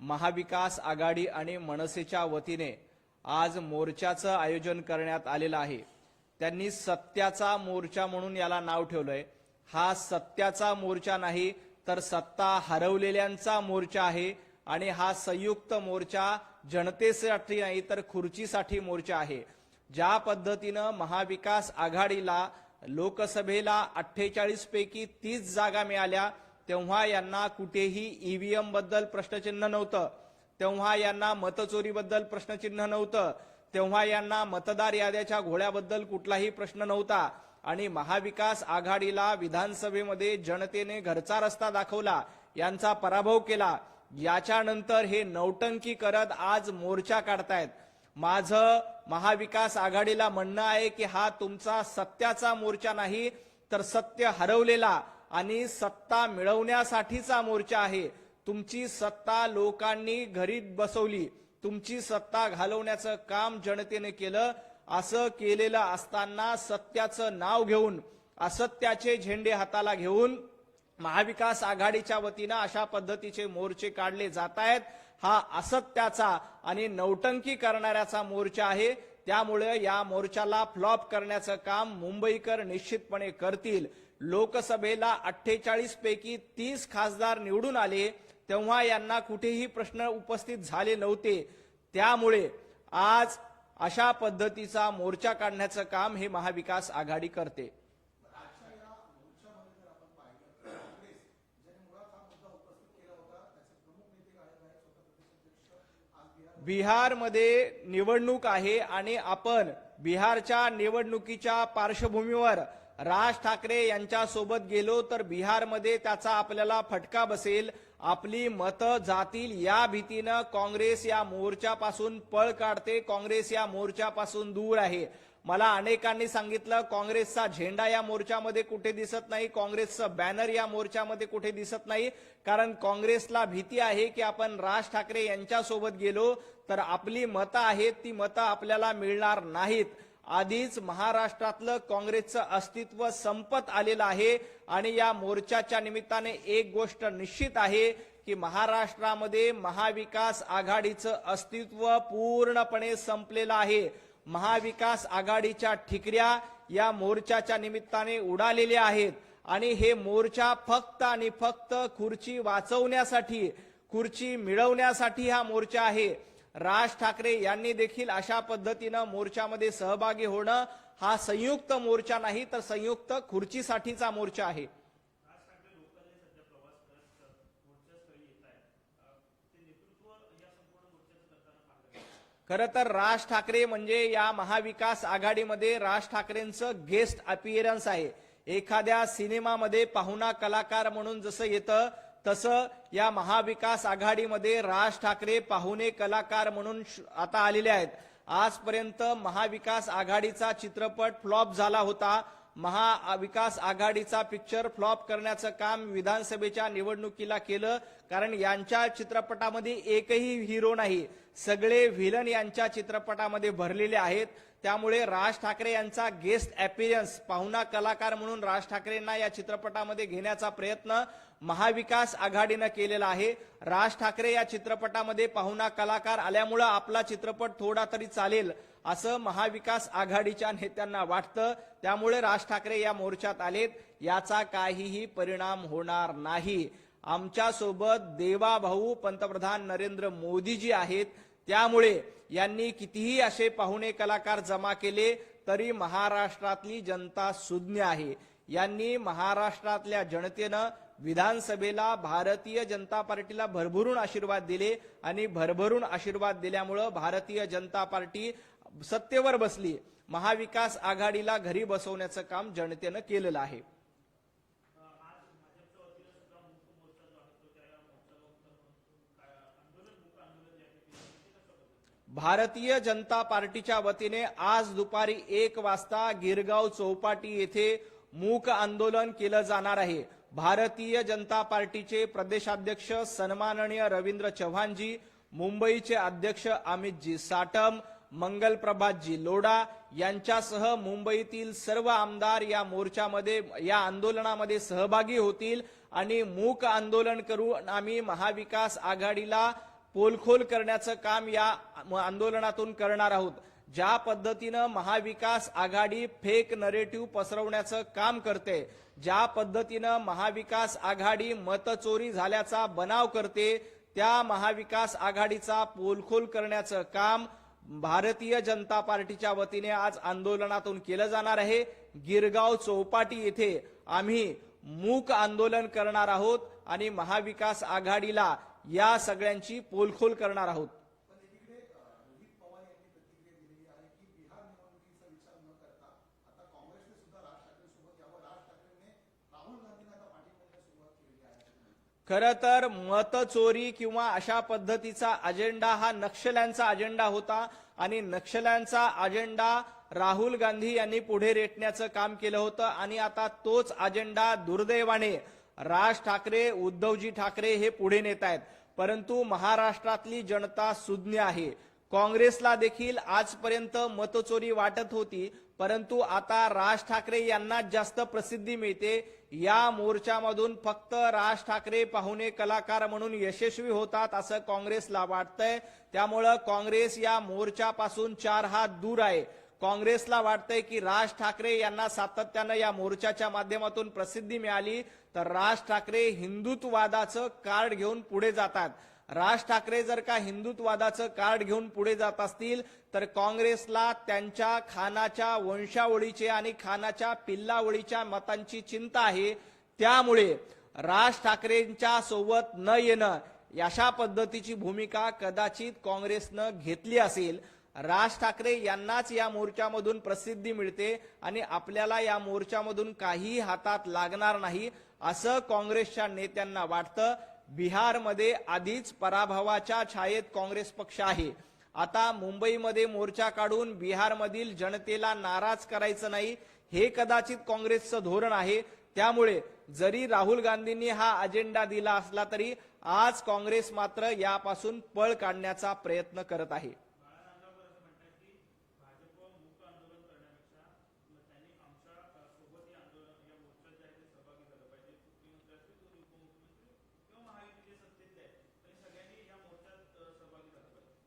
महाविकास आघाडी आणि मनसेच्या वतीने आज मोर्चाचं आयोजन करण्यात आलेलं आहे. त्यांनी सत्याचा मोर्चा म्हणून याला नाव ठेवलंय. हा सत्याचा मोर्चा नाही तर सत्ता हरवलेल्यांचा मोर्चा आहे आणि हा संयुक्त मोर्चा जनतेसाठी नाही तर खुर्चीसाठी मोर्चा आहे. ज्या पद्धतीनं महाविकास आघाडीला लोकसभेला अठ्ठेचाळीस पैकी तीस जागा मिळाल्या तेव्हा यांना कुठेही ईव्हीएमबद्दल प्रश्नचिन्ह नव्हतं. तेव्हा यांना मतचोरीबद्दल प्रश्नचिन्ह नव्हतं. तेव्हा यांना मतदार याद्याच्या घोळ्याबद्दल कुठलाही प्रश्न नव्हता. आणि महाविकास आघाडीला विधानसभेमध्ये जनतेने घरचा रस्ता दाखवला यांचा पराभव केला. याच्यानंतर हे नौटंकी करत आज मोर्चा काढतायत. माझं महाविकास आघाडीला म्हणणं आहे की हा तुमचा सत्याचा मोर्चा नाही तर सत्य हरवलेला. आणि सत्ता मिळवण्यासाठीचा मोर्चा आहे. तुमची सत्ता लोकांनी घरी बसवली. तुमची सत्ता घालवण्याचं काम जनतेने केलं. असं केलेलं असताना सत्याचं नाव घेऊन असत्याचे झेंडे हाताला घेऊन महाविकास आघाडीच्या वतीनं अशा पद्धतीचे मोर्चे काढले जात आहेत हा असत्याचा आणि नौटंकी करणाऱ्याचा मोर्चा आहे. त्यामुळे या मोर्चाला फ्लॉप करण्याचं काम मुंबईकर निश्चितपणे करतील. लोकसभेला अठ्ठेचाळीस पैकी तीस खासदार निवडून आले तेव्हा यांना कुठेही प्रश्न उपस्थित झाले नव्हते. त्यामुळे आज अशा पद्धतीचा मोर्चा काढण्याचं काम हे महाविकास आघाडी करते. बिहारमध्ये निवडणूक आहे आणि आपण बिहारच्या निवडणुकीच्या पार्श्वभूमीवर राज ठाकरे यांच्यासोबत गेलो तर बिहारमध्ये त्याचा आपल्याला फटका बसेल. आपली मतं जातील या भीतीनं काँग्रेस या मोर्चापासून पळ काढते. काँग्रेस या मोर्चापासून दूर आहे. मला अनेकांनी सांगितलं काँग्रेसचा झेंडा या मोर्चामध्ये कुठे दिसत नाही काँग्रेसचं बॅनर या मोर्चामध्ये कुठे दिसत नाही. कारण काँग्रेसला भीती आहे की आपण राज ठाकरे यांच्यासोबत गेलो तर आपली मतं आहेत ती मतं आपल्याला मिळणार नाहीत. आधीच महाराष्ट्रातलं काँग्रेसचं अस्तित्व संपत आलेलं आहे आणि या मोर्चाच्या निमित्ताने एक गोष्ट निश्चित आहे की महाराष्ट्रामध्ये महाविकास आघाडीचं अस्तित्व पूर्णपणे संपलेलं आहे. महाविकास आघाडीच्या ठिकऱ्या या मोर्चाच्या निमित्ताने उडालेल्या आहेत. आणि हे मोर्चा फक्त आणि फक्त खुर्ची वाचवण्यासाठी खुर्ची मिळवण्यासाठी हा मोर्चा आहे. राज ठाकरे यांनी देखील अशा पद्धतीनं मोर्चामध्ये सहभागी होणं हा संयुक्त मोर्चा नाही तर संयुक्त खुर्चीसाठीचा मोर्चा आहे. खरं तर राज ठाकरे म्हणजे या महाविकास आघाडीमध्ये राज ठाकरेंचं गेस्ट अपिअरन्स आहे. एखाद्या सिनेमामध्ये पाहुणा कलाकार म्हणून जसं येतं तसं या महाविकास आघाडीमध्ये राज ठाकरे पाहुणे कलाकार म्हणून श- आता आलेले आहेत. आजपर्यंत महाविकास आघाडीचा चित्रपट फ्लॉप झाला होता. महाविकास आघाडीचा पिक्चर फ्लॉप करण्याचं काम विधानसभेच्या निवडणुकीला केलं कारण यांच्या चित्रपटामध्ये एकही हिरो नाही. सगळे व्हिलन यांच्या चित्रपटामध्ये भरलेले आहेत. त्यामुळे राज ठाकरे यांचा गेस्ट अपिअरन्स पाहुणा कलाकार म्हणून राज ठाकरेंना या चित्रपटामध्ये घेण्याचा प्रयत्न महाविकास आघाडीनं केलेला आहे. राज ठाकरे या चित्रपटामध्ये पाहुणा कलाकार आल्यामुळं आपला चित्रपट थोडा तरी चालेल असं महाविकास आघाडीच्या नेत्यांना वाटतं. त्यामुळे राज ठाकरे या मोर्चात आलेत. याचा काहीही परिणाम होणार नाही. आमच्यासोबत देवाभाऊ पंतप्रधान नरेंद्र मोदीजी आहेत. त्यामुळे यांनी कितीही असे पाहुणे कलाकार जमा केले तरी महाराष्ट्रातली जनता सुज्ञ आहे. यांनी महाराष्ट्रातल्या जनतेनं विधानसभेला भारतीय जनता पार्टीला भरभरून आशीर्वाद दिले आणि भरभरून आशीर्वाद दिल्यामुळं भारतीय जनता पार्टी सत्तेवर बसली. महाविकास आघाडीला घरी बसवण्याचं काम जनतेनं केलेलं आहे. भारतीय जनता पार्टीच्या वतीने आज दुपारी एक वाजता गिरगाव चौपाटी येथे मूक आंदोलन केलं जाणार आहे. भारतीय जनता पार्टीचे प्रदेशाध्यक्ष सन्माननीय रवींद्र चव्हाणजी मुंबईचे अध्यक्ष अमितजी साटम मंगल प्रभातजी लोढा यांच्यासह मुंबईतील सर्व आमदार या मोर्चामध्ये या आंदोलनामध्ये सहभागी होतील आणि मूक आंदोलन करून आम्ही महाविकास आघाडीला पोलखोल करण्याचं काम या आंदोलनातून करणार आहोत. ज्या पद्धतीनं महाविकास आघाडी फेक नरेटिव्ह पसरवण्याचं काम करते ज्या पद्धतीनं महाविकास आघाडी मतचोरी झाल्याचा बनाव करते त्या महाविकास आघाडीचा पोलखोल करण्याचं काम भारतीय जनता पार्टीच्या वतीने आज आंदोलनातून केलं जाणार आहे. गिरगाव चौपाटी येथे आम्ही मूक आंदोलन करणार आहोत आणि महाविकास आघाडीला या सगळ्यांची पोलखोल करणार आहोत. खर तर मतचोरी किंवा अशा पद्धतीचा अजेंडा हा नक्षल्यांचा अजेंडा होता आणि नक्षल्यांचा अजेंडा राहुल गांधी यांनी पुढे रेटण्याचं काम केलं होतं आणि आता तोच अजेंडा दुर्दैवाने राज ठाकरे उद्धवजी ठाकरे हे पुढे नेत आहेत. परंतु महाराष्ट्रातली जनता सुज्ञ आहे. काँग्रेसला देखील आजपर्यंत मतचोरी वाटत होती. परंतु आता राज ठाकरे यांना जास्त प्रसिद्धी मिळते. या मोर्चामधून फक्त राज ठाकरे पाहुणे कलाकार म्हणून यशस्वी होतात असं काँग्रेसला वाटतंय. त्यामुळं काँग्रेस या मोर्चापासून चार हात दूर आहे. काँग्रेसला वाटतंय की राज ठाकरे यांना सातत्यानं या मोर्चाच्या माध्यमातून प्रसिद्धी मिळाली तर राज ठाकरे हिंदुत्ववादाचं कार्ड घेऊन पुढे जातात. राज ठाकरे जर का हिंदुत्ववादाचं कार्ड घेऊन पुढे जात असतील तर काँग्रेसला त्यांच्या खानाच्या वंशावळीचे आणि खानाच्या पिल्लावळीच्या मतांची चिंता आहे. त्यामुळे राज ठाकरेंच्या सोबत न येणं अशा पद्धतीची भूमिका कदाचित काँग्रेसनं घेतली असेल. राज ठाकरे यांनाच या मोर्चामधून प्रसिद्धी मिळते आणि आपल्याला या मोर्चामधून काही हातात लागणार नाही असं काँग्रेसच्या नेत्यांना वाटतं. बिहारमध्ये आधीच पराभवाच्या छायेत काँग्रेस पक्ष आहे. आता मुंबईमध्ये मोर्चा काढून बिहारमधील जनतेला नाराज करायचं नाही हे कदाचित काँग्रेसचं धोरण आहे. त्यामुळे जरी राहुल गांधींनी हा अजेंडा दिला असला तरी आज काँग्रेस मात्र यापासून पळ काढण्याचा प्रयत्न करत आहे.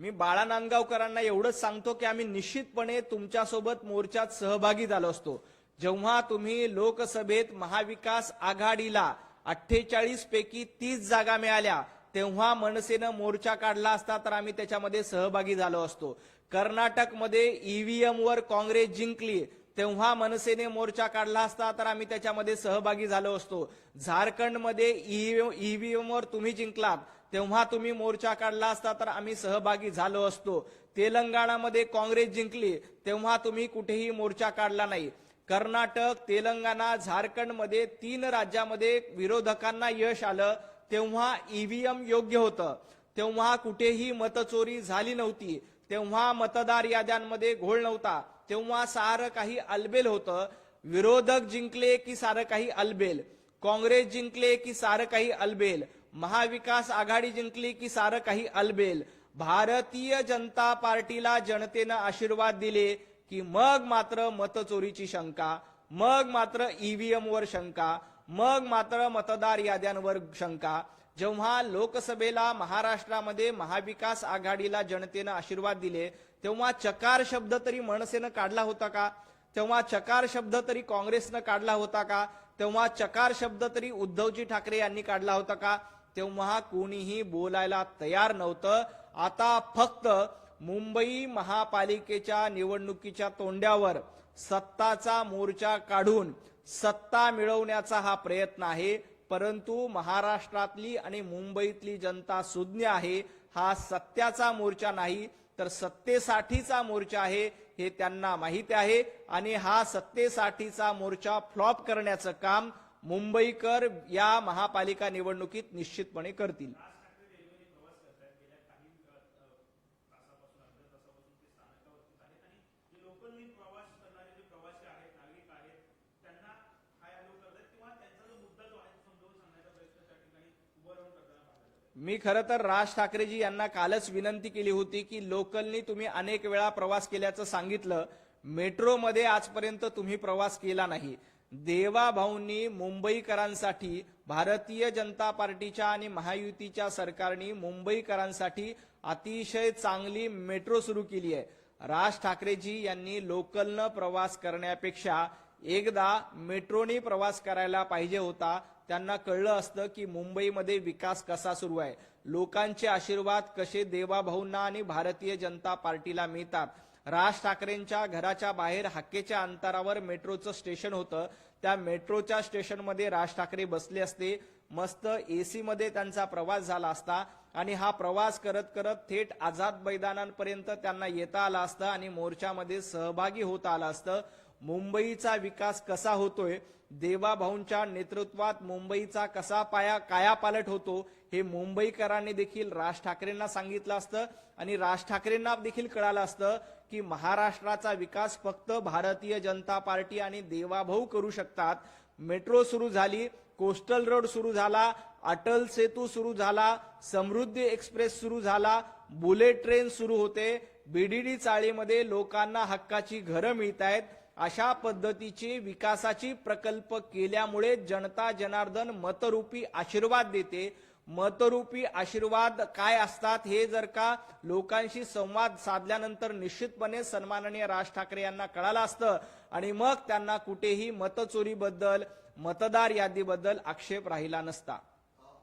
मी बाळा नांदगावकरांना एवढंच सांगतो की आम्ही निश्चितपणे तुमच्यासोबत मोर्चात सहभागी झालो असतो. जेव्हा तुम्ही लोकसभेत महाविकास आघाडीला अठ्ठेचाळीस पैकी तीस जागा मिळाल्या तेव्हा मनसेनं मोर्चा काढला असता तर आम्ही त्याच्यामध्ये सहभागी झालो असतो. कर्नाटकमध्ये ईव्हीएम वर काँग्रेस जिंकली तेव्हा मनसेने मोर्चा काढला असता तर आम्ही त्याच्यामध्ये सहभागी झालो असतो. झारखंडमध्ये ईव्हीएम वर तुम्ही जिंकलात तेव्हा तुम्ही मोर्चा काढला असता तर आम्ही सहभागी झालो असतो. तेलंगणामध्ये काँग्रेस जिंकली तेव्हा तुम्ही कुठेही मोर्चा काढला नाही. कर्नाटक तेलंगणा झारखंडमध्ये तीन राज्यामध्ये विरोधकांना यश आलं तेव्हा ईव्हीएम योग्य होतं. तेव्हा कुठेही मतचोरी झाली नव्हती. तेव्हा मतदार याद्यांमध्ये घोळ नव्हता. तेव्हा सारं काही अलबेल होतं. विरोधक जिंकले की सारं काही अलबेल. काँग्रेस जिंकले की सारं काही अलबेल. महाविकास आघाडी जिंकली की सारं काही अलबेल. भारतीय जनता पार्टीला जनतेनं आशीर्वाद दिले की मग मात्र मतचोरीची शंका मग मात्र ईव्हीएम वर शंका मग मात्र मतदार याद्यांवर शंका. जेव्हा लोकसभेला महाराष्ट्रामध्ये महाविकास आघाडीला जनतेनं आशीर्वाद दिले तेव्हा चकार शब्द तरी मनसेनं काढला होता का? तेव्हा चकार शब्द तरी काँग्रेसनं काढला होता का? तेव्हा चकार शब्द तरी उद्धवजी ठाकरे यांनी काढला होता का? तेव्हा कोणीही बोलायला तयार नव्हतं. आता फक्त मुंबई महापालिकेच्या निवडणुकीच्या तोंड्यावर सत्ताचा मोर्चा काढून सत्ता मिळवण्याचा हा प्रयत्न आहे. परंतु महाराष्ट्रातली आणि मुंबईतली जनता सुज्ञ आहे. हा सत्याचा मोर्चा नाही तर सत्तेसाठीचा मोर्चा आहे हे त्यांना माहिती आहे. आणि हा सत्तेसाठीचा मोर्चा फ्लॉप करण्याचं काम मुंबईकर या महापालिका निवडणुकीत निश्चितपणे करतील. मी खरं तर राज ठाकरेजी यांना कालच विनंती केली होती की लोकलनी तुम्ही अनेक वेळा प्रवास केल्याचं सांगितलं. मेट्रोमध्ये आजपर्यंत तुम्ही प्रवास केला नाही. देवाभाऊंनी मुंबईकरांसाठी भारतीय जनता पार्टीच्या आणि महायुतीच्या सरकारने मुंबईकरांसाठी अतिशय चांगली मेट्रो सुरू केली आहे. राज ठाकरेजी यांनी लोकलनं प्रवास करण्यापेक्षा एकदा मेट्रोनी प्रवास करायला पाहिजे होता. त्यांना कळलं असतं की मुंबईमध्ये विकास कसा सुरू आहे. लोकांचे आशीर्वाद कसे देवाभाऊंना आणि भारतीय जनता पार्टीला मिळतात? राज ठाकरेंच्या घराच्या बाहेर हक्केच्या अंतरावर मेट्रोचं स्टेशन होतं. त्या मेट्रोच्या स्टेशनमध्ये राज ठाकरे बसले असते. मस्त एसी मध्ये त्यांचा प्रवास झाला असता आणि हा प्रवास करत करत थेट आझाद मैदानांपर्यंत त्यांना येता आला असतं आणि मोर्चामध्ये सहभागी होता आलं असतं. मुंबईचा विकास कसा होतोय? देवाभाऊंच्या नेतृत्वात मुंबईचा कसा पाया कायापालट होतो? हे मुंबईकरांनी देखील राज ठाकरेंना सांगितलं असतं आणि राज ठाकरेंना देखील कळालं असतं. की महाराष्ट्राचा विकास फक्त भारतीय जनता पार्टी आणि देवाभाऊ करू शकतात. मेट्रो सुरू झाली कोस्टल रोड सुरू झाला अटल सेतू सुरू झाला समृद्धी एक्सप्रेस सुरू झाला बुलेट ट्रेन सुरू होते. बीडीडी चाळीमध्ये लोकांना हक्काची घरं मिळत आहेत. अशा पद्धतीची विकासाची प्रकल्प केल्यामुळे जनता जनार्दन मतरूपी आशीर्वाद देते. मतरूपी आशीर्वाद काय असतात हे जर का लोकांशी संवाद साधल्यानंतर निश्चितपणे सन्माननीय राज ठाकरे यांना कळालं असतं. आणि मग त्यांना कुठेही मतचोरीबद्दल मतदार यादीबद्दल आक्षेप राहिला नसता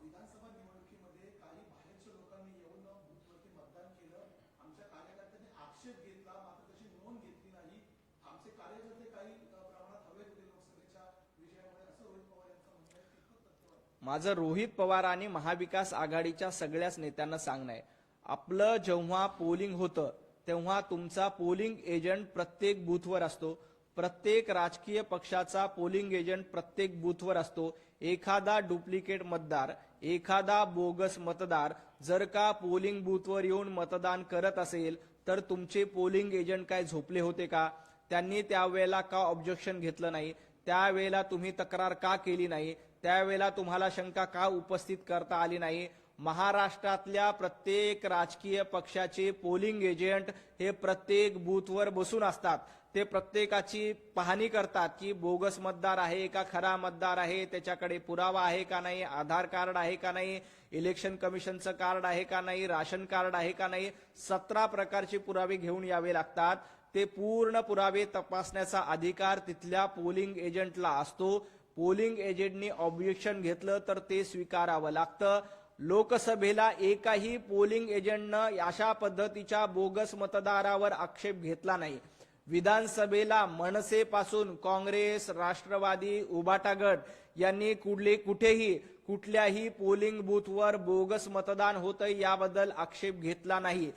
विधानसभा निवडणुकीमध्ये काही बाहेरच्या लोकांनी येऊन बूथवरती मतदान केलं आमच्या कार्यकर्त्यांनी आक्षेप घेतला मात्र तशी नोंद घेतली नाही आमचे कार्यकर्ते काही अ, प्रमाणात हवेत होते लोकसभेच्या विजयामुळे असं रोहित पवार यांचं म्हणणं आहे कितपत तथ्यवाद माझं रोहित पवार आणि महाविकास आघाडीच्या सगळ्याच नेत्यांना सांगणं आहे. आपलं जेव्हा पोलिंग होतं तेव्हा तुमचा पोलिंग एजंट प्रत्येक बूथवर असतो. प्रत्येक राजकीय पक्षाचा पोलिंग एजंट प्रत्येक बूथवर असतो. एखादा डुप्लिकेट मतदार एखादा बोगस मतदार जर का पोलिंग बूथवर येऊन मतदान करत असेल तर तुमचे पोलिंग एजंट काय झोपले होते का? त्यांनी त्यावेळेला का ऑब्जेक्शन घेतलं नाही? त्यावेळेला तुम्ही तक्रार का केली नाही? त्यावेळेला तुम्हाला शंका का उपस्थित करता आली नाही? महाराष्ट्रातल्या प्रत्येक राजकीय पक्षाचे पोलिंग एजंट हे प्रत्येक बूथवर बसून असतात. ते प्रत्येकाची पाहणी करतात की बोगस मतदार आहे का खरा मतदार आहे? त्याच्याकडे पुरावा आहे का नाही? आधार कार्ड आहे का नाही? इलेक्शन कमिशनचं कार्ड आहे का नाही? राशन कार्ड आहे का नाही? सतरा प्रकारचे पुरावे घेऊन यावे लागतात. ते पूर्ण पुरावे तपासण्याचा अधिकार तिथल्या पोलिंग एजंटला असतो. पोलिंग एजंटनी ऑब्जेक्शन घेतलं तर ते स्वीकारावं लागतं. लोकसभेला एकाही पोलिंग एजंटनं अशा पद्धतीच्या बोगस मतदारावर आक्षेप घेतला नाही. विधानसभेला मनसेपासून काँग्रेस राष्ट्रवादी उबाटा गट यांनी कुठले कुठेही कुठल्याही पोलिंग बूथवर बोगस मतदान होतं याबद्दल आक्षेप घेतला नाही.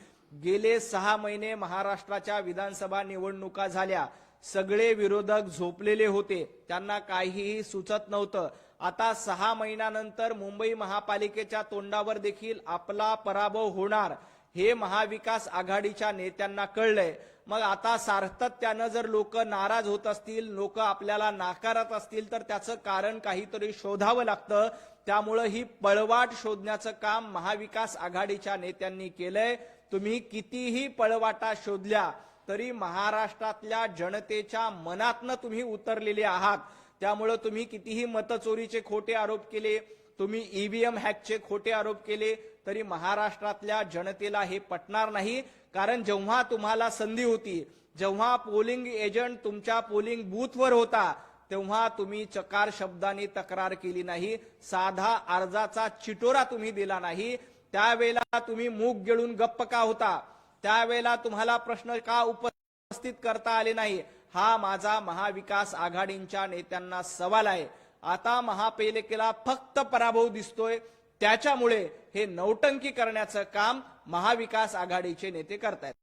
गेले सहा महिने महाराष्ट्राच्या विधानसभा निवडणुका झाल्या. सगळे विरोधक झोपलेले होते. त्यांना काहीही सुचत नव्हतं. आता सहा महिन्यानंतर मुंबई महापालिकेच्या तोंडावर देखील आपला पराभव होणार हे महाविकास आघाडीच्या नेत्यांना कळलंय. मग आता सातत्यानं जर लोक नाराज होत असतील लोक आपल्याला नाकारत असतील तर त्याचं कारण काहीतरी शोधावं लागतं. त्यामुळं ही पळवाट शोधण्याचं काम महाविकास आघाडीच्या नेत्यांनी केलंय. तुम्ही कितीही पळवाटा शोधल्या तरी महाराष्ट्रातल्या जनतेच्या मनातनं तुम्ही उतरलेले आहात. त्यामुळं तुम्ही कितीही मतचोरीचे खोटे आरोप केले तुम्ही ईव्हीएम हॅकचे खोटे आरोप केले तरी महाराष्ट्रातल्या जनतेला हे पटणार नाही. कारण जेव्हा तुम्हाला संधी होती जेव्हा पोलिंग एजंट तुमच्या पोलिंग बूथवर होता तेव्हा तुम्ही चकार शब्दांनी तक्रार केली नाही साधा अर्जाचा चिटोरा तुम्ही दिला नाही. त्यावेळेला तुम्ही मूग गिळून गप्प का होता? त्यावेळेला तुम्हाला प्रश्न का उपस्थित करता आले नाही? हा माझा महाविकास आघाडींच्या नेत्यांना सवाल आहे. आता महापालिकेला फक्त पराभव दिसतोय. त्याच्यामुळे हे नौटंकी करण्याचं काम महाविकास आघाडीचे नेते करतायत.